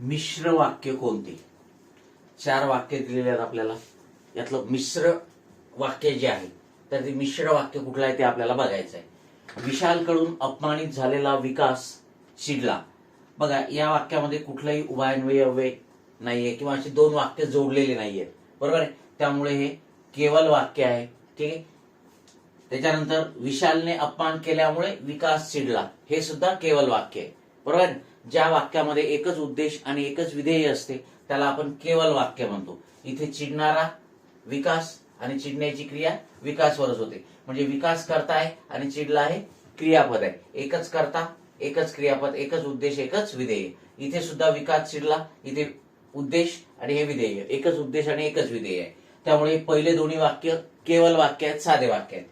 मिश्र वाक्य कोणते? चार वाक्य दिलेले आहेत आपल्याला. यातलं मिश्र वाक्य जे आहे तर ते मिश्र वाक्य कुठलं आहे ते आपल्याला बघायचं आहे. विशालकडून अपमानित झालेला विकास चिडला बघा या वाक्यामध्ये कुठलंही उभयान्वयी अव्यय नाहीये किंवा अशी दोन वाक्य जोडलेली नाहीये. बरोबर आहे? त्यामुळे हे केवल वाक्य आहे. ठीक आहे? त्याच्यानंतर विशालने अपमान केल्यामुळे विकास चिडला हे सुद्धा केवल वाक्य आहे. पण ज्या वाक्यामध्ये एकच उद्देश आणि एकच विधेय असते त्याला आपण केवल वाक्य म्हणतो. इथे चिडणारा विकास आणि चिडण्याची क्रिया विकासवरच होते. म्हणजे विकास करता आहे आणि चिडला आहे क्रियापद आहे. एकच करता एकच क्रियापद एकच उद्देश एकच विधेय. इथे सुद्धा विकास चिडला इथे उद्देश आणि हे विधेय. एकच उद्देश आणि एकच विधेय आहे. त्यामुळे पहिले दोन्ही वाक्य केवल वाक्य आहेत साधे वाक्य आहेत.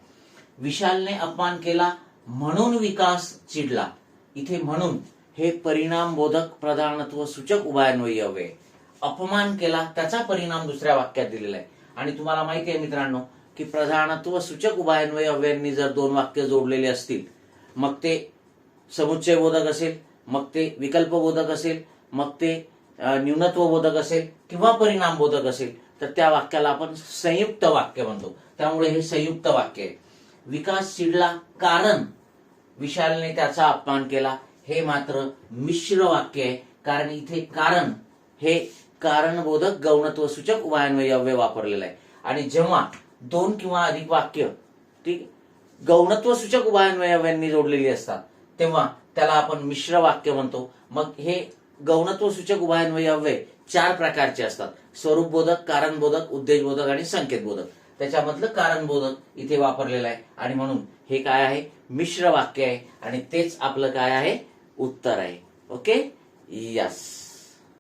विशालने अपमान केला म्हणून विकास चिडला. इथे म्हणून हे परिणामबोधक प्रधानत्व सूचक उभयान्वयी अव्यय अपमान केला त्याचा परिणाम दुसऱ्या वाक्यात दिलेला आहे. आणि तुम्हाला माहिती आहे मित्रांनो की प्रधानत्व सूचक उभयान्वयी अव्ययांनी जर दोन वाक्य जोडलेले असतील मग ते समुच्चय बोधक असेल मग ते विकल्प बोधक असेल मग ते न्यूनत्व बोधक असेल किंवा परिणाम बोधक असेल तर त्या वाक्याला आपण संयुक्त वाक्य म्हणतो. त्यामुळे हे संयुक्त वाक्य आहे. विकास चिडला कारण विशालने त्याचा अपमान केला हे मात्र मिश्र वाक्य आहे. कारण इथे कारण हे कारणबोधक गौणत्व सूचक उभयान्वयी वापरलेलं आहे. आणि जेव्हा दोन किंवा अधिक वाक्य ठीक गौणत्व सूचक उभयान्वयी जोडलेली असतात तेव्हा त्याला आपण मिश्र वाक्य म्हणतो. मग हे गौणत्व सूचक उभयान्वयी चार प्रकारचे असतात. स्वरूपबोधक कारणबोधक उद्देशबोधक आणि संकेतबोधक. त्याच्यामधलं कारणबोधक इथे वापरलेलं आहे. आणि म्हणून हे काय आहे? मिश्र वाक्य आहे. आणि तेच आपलं काय आहे? उत्तर आहे. Okay yes